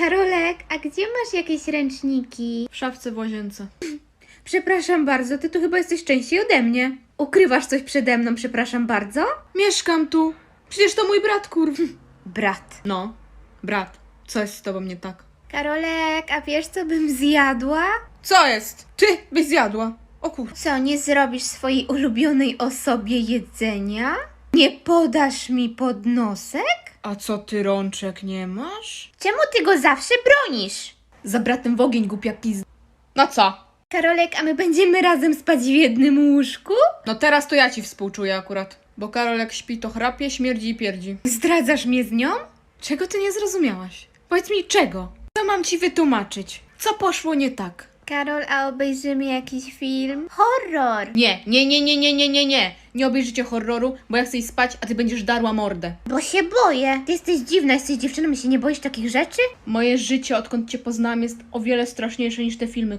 Karolek, a gdzie masz jakieś ręczniki? W szafce w łazience. Przepraszam bardzo, ty tu chyba jesteś częściej ode mnie. Ukrywasz coś przede mną, przepraszam bardzo? Mieszkam tu. Przecież to mój brat, kurw. Brat. No, brat. Co jest z tobą nie tak? Karolek, a wiesz co bym zjadła? Co jest? Ty byś zjadła. O kur... Co, nie zrobisz swojej ulubionej osobie jedzenia? Nie podasz mi podnosek? A co ty rączek nie masz? Czemu ty go zawsze bronisz? Za bratem w ogień, głupia pizda. No co? Karolek, a my będziemy razem spać w jednym łóżku? No teraz to ja ci współczuję akurat. Bo Karol jak śpi to chrapie, śmierdzi i pierdzi. Zdradzasz mnie z nią? Czego ty nie zrozumiałaś? Powiedz mi czego? Co mam ci wytłumaczyć? Co poszło nie tak? Karol, a obejrzymy jakiś film? Horror! Nie, nie, nie, nie, nie, nie, nie, nie. Nie obejrzycie horroru, bo ja chcę iść spać, a ty będziesz darła mordę. Bo się boję. Ty jesteś dziwna, jesteś dziewczyną i się nie boisz takich rzeczy? Moje życie, odkąd cię poznałam, jest o wiele straszniejsze niż te filmy,